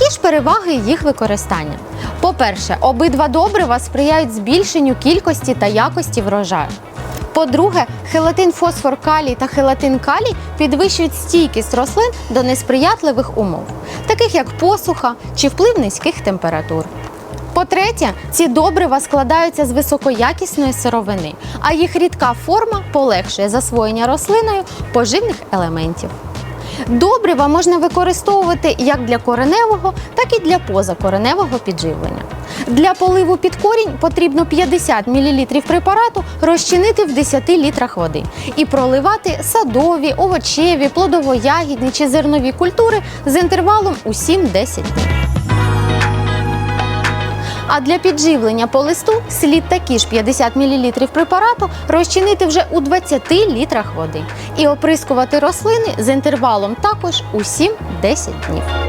Які ж переваги їх використання? По-перше, обидва добрива сприяють збільшенню кількості та якості врожаю. По-друге, хелатин фосфор калій та хелатин калій підвищують стійкість рослин до несприятливих умов, таких як посуха чи вплив низьких температур. По-третє, ці добрива складаються з високоякісної сировини, а їх рідка форма полегшує засвоєння рослиною поживних елементів. Добрива можна використовувати як для кореневого, так і для позакореневого підживлення. Для поливу під корінь потрібно 50 мл препарату розчинити в 10 літрах води і проливати садові, овочеві, плодово-ягідні чи зернові культури з інтервалом у 7-10 днів. А для підживлення по листу слід такі ж 50 мл препарату розчинити вже у 20 літрах води і оприскувати рослини з інтервалом також у 7-10 днів.